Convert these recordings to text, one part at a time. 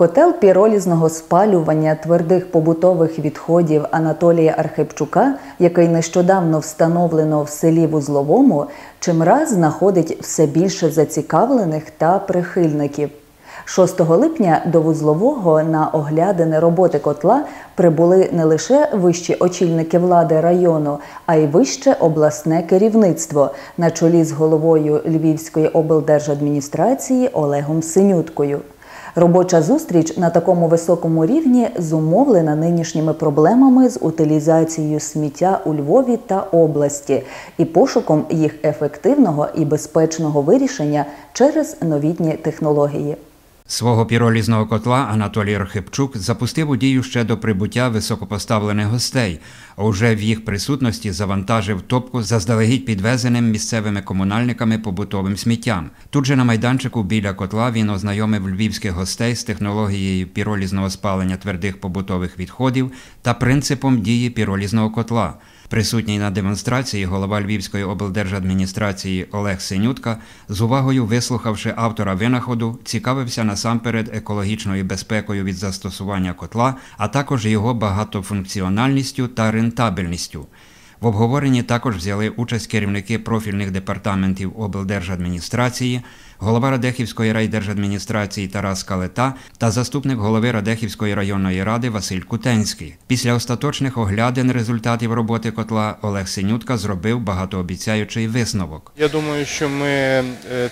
Котел піролізного спалювання твердих побутових відходів Анатолія Архипчука, який нещодавно встановлено в селі Вузловому, чимраз знаходить все більше зацікавлених та прихильників. 6 липня до вузлового на оглядини роботи котла прибули не лише вищі очільники влади району, а й вище обласне керівництво на чолі з головою Львівської облдержадміністрації Олегом Синюткою. Робоча зустріч на такому високому рівні зумовлена нинішніми проблемами з утилізацією сміття у Львові та області і пошуком їх ефективного і безпечного вирішення через новітні технології. Свого піролізного котла Анатолій Архипчук запустив у дію ще до прибуття високопоставлених гостей, а уже в їх присутності завантажив топку заздалегідь підвезеним місцевими комунальниками побутовим сміттям. Тут же на майданчику біля котла він ознайомив львівських гостей з технологією піролізного спалення твердих побутових відходів та принципом дії піролізного котла. Присутній на демонстрації голова Львівської облдержадміністрації Олег Синютка, з увагою вислухавши автора винаходу, цікавився насамперед екологічною безпекою від застосування котла, а також його багатофункціональністю та рентабельністю. В обговоренні також взяли участь керівники профільних департаментів облдержадміністрації, голова Радехівської райдержадміністрації Тарас Калета та заступник голови Радехівської районної ради Василь Кутенський. Після остаточних оглядин результатів роботи котла Олег Синютка зробив багатообіцяючий висновок. Я думаю, що ми е,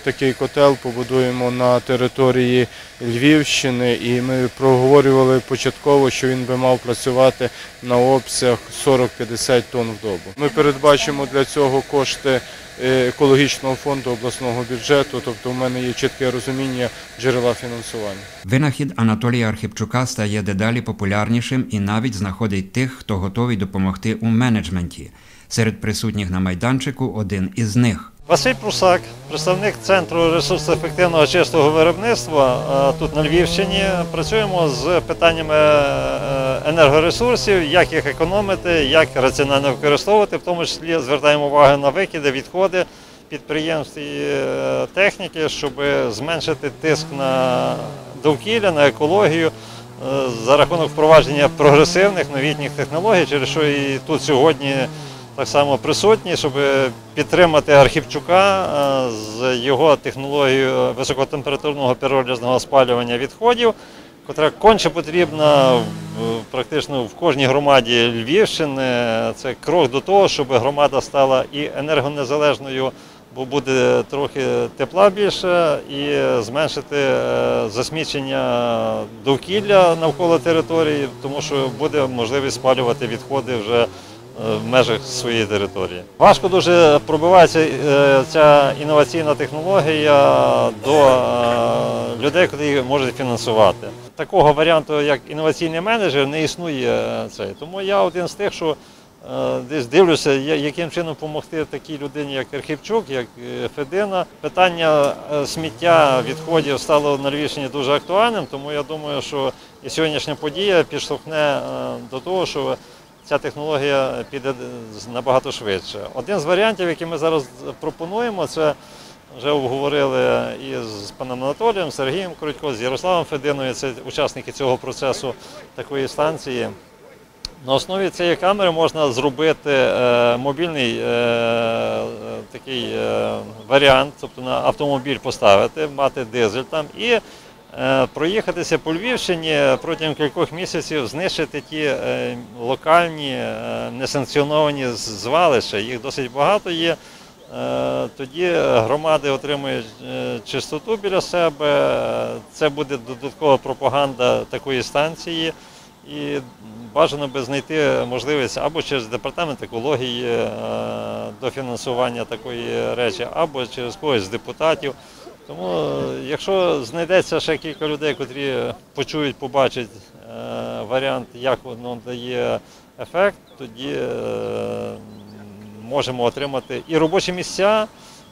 такий котел побудуємо на території Львівщини, і ми проговорювали початково, що він би мав працювати на обсяг 40-50 тонн в добу. Ми передбачимо для цього кошти е, екологічного фонду обласного бюджету, тобто мене є чітке розуміння джерела фінансування. Винахід Анатолія Архипчука стає дедалі популярнішим і навіть знаходить тих, хто готовий допомогти у менеджменті. Серед присутніх на майданчику один із них. Василь Прусак, представник центру ресурсоефективного чистого виробництва тут на Львівщині. Працюємо з питаннями е, енергоресурсів, як їх економити, як раціонально використовувати, в тому числі звертаємо увагу на викиди, відходи підприємств і е, техніки, щоб зменшити тиск на довкілля, на екологію. За рахунок впровадження прогресивних новітніх технологій, через що і тут сьогодні так само присутні, щоб підтримати Архівчука з його технологією високотемпературного піролізного спалювання відходів, котра конче потрібна практично в кожній громаді Львівщини. Це крок до того, щоб громада стала і енергонезалежною. Бо буде трохи тепла більше і зменшити е, засмічення довкілля навколо території, тому що буде можливість спалювати відходи вже в межах своєї території. Важко дуже пробивається е, ця інноваційна технологія до е, людей, які можуть фінансувати. Такого варіанту, як інноваційний менеджер, не існує. Е, цей. Тому я один з тих, що десь дивлюся, яким чином допомогти такій людині, як Архівчук, як Федина. Питання сміття відходів стало на Львівщині дуже актуальним, тому я думаю, що і сьогоднішня подія підштовхне до того, що ця технологія піде набагато швидше. Один з варіантів, який ми зараз пропонуємо, це вже обговорили і з паном Анатолієм, Сергієм Крутько, з Ярославом Фединою, це учасники цього процесу такої станції. На основі цієї камери можна зробити е, мобільний е, такий е, варіант, тобто на автомобіль поставити, мати дизель там і проїхатися по Львівщині протягом кількох місяців, знищити ті локальні несанкціоновані звалища. Їх досить багато є. Тоді громади отримують чистоту біля себе. Це буде додаткова пропаганда такої станції. І бажано би знайти можливість або через департамент екології до фінансування такої речі, або через когось з депутатів. Тому, якщо знайдеться ще кілька людей, котрі почують, побачать е, варіант, як воно дає ефект, тоді е, можемо отримати і робочі місця,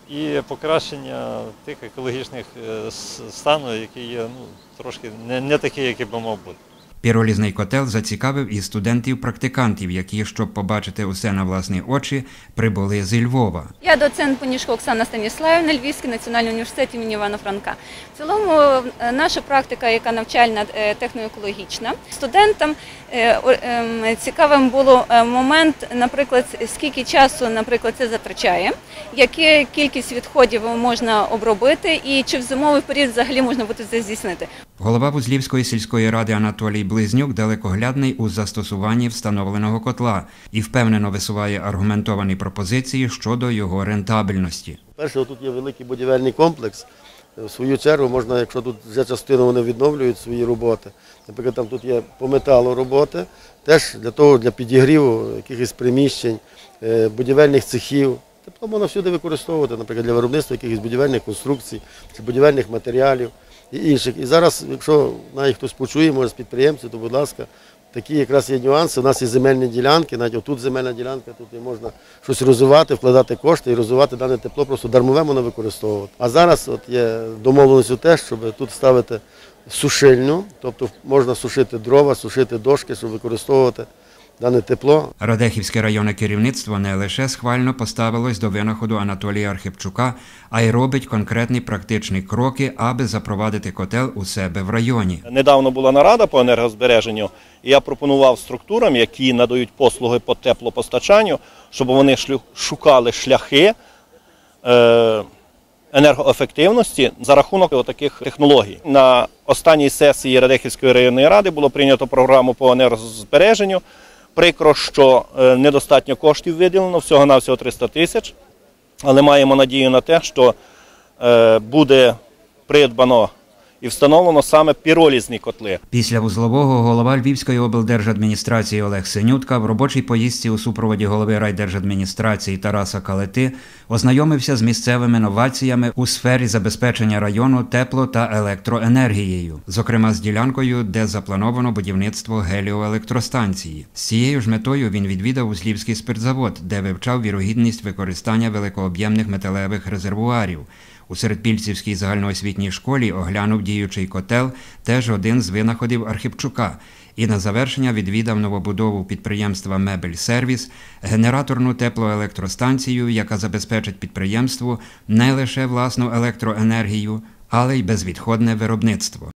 і покращення тих екологічних е, станів, які є ну, трошки не, не такі, які би мав бути. Піролізний котел зацікавив і студентів-практикантів, які, щоб побачити усе на власні очі, прибули зі Львова. Я доцент Понішко Оксана Станіславівна, Львівський національний університет імені Івана Франка. В цілому е, наша практика, яка навчальна е, техноекологічна, студентам е, ем, цікавим було момент, наприклад, скільки часу, наприклад, це затрачає, яку кількість відходів можна обробити, і чи в зимовий період взагалі можна буде це здійснити. Голова Вузлівської сільської ради Анатолій Близнюк далекоглядний у застосуванні встановленого котла і впевнено висуває аргументовані пропозиції щодо його рентабельності. Перше, тут є великий будівельний комплекс. В свою чергу можна, якщо тут вже частину вони відновлюють свої роботи. Наприклад, там тут є по металу роботи, теж для того, для підігріву якихось приміщень, е, будівельних цехів. Тобто можна всюди використовувати, наприклад, для виробництва якихось будівельних конструкцій, чи будівельних матеріалів і інших. І зараз, якщо навіть хтось почує, може з підприємців, то будь ласка, такі якраз є нюанси. У нас є земельні ділянки, навіть отут земельна ділянка, тут і можна щось розвивати, вкладати кошти і розвивати дане тепло, просто дармове можна використовувати. А зараз от є домовленість у те, щоб тут ставити сушильню, тобто можна сушити дрова, сушити дошки, щоб використовувати дане тепло. Радехівське районне керівництво не лише схвально поставилось до винаходу Анатолія Архипчука, а й робить конкретні практичні кроки, аби запровадити котел у себе в районі. Недавно була нарада по енергозбереженню, і я пропонував структурам, які надають послуги по теплопостачанню, щоб вони шлю- шукали шляхи е, енергоефективності за рахунок таких технологій. На останній сесії Радехівської районної ради було прийнято програму по енергозбереженню. Прикро, що е, недостатньо коштів виділено, всього-навсього 300 тисяч, але маємо надію на те, що е, буде придбано і встановлено саме піролізні котли. Після вузлового голова Львівської облдержадміністрації Олег Синютка в робочій поїздці у супроводі голови райдержадміністрації Тараса Калети ознайомився з місцевими новаціями у сфері забезпечення району тепло та електроенергією, зокрема з ділянкою, де заплановано будівництво геліоелектростанції. З цією ж метою він відвідав Узлівський спиртзавод, де вивчав вірогідність використання великооб'ємних металевих резервуарів. У Середпільцівській загальноосвітній школі оглянув діючий котел, теж один з винаходів Архипчука. І на завершення відвідав новобудову підприємства Мебель Сервіс, генераторну теплоелектростанцію, яка забезпечить підприємству не лише власну електроенергію, але й безвідходне виробництво.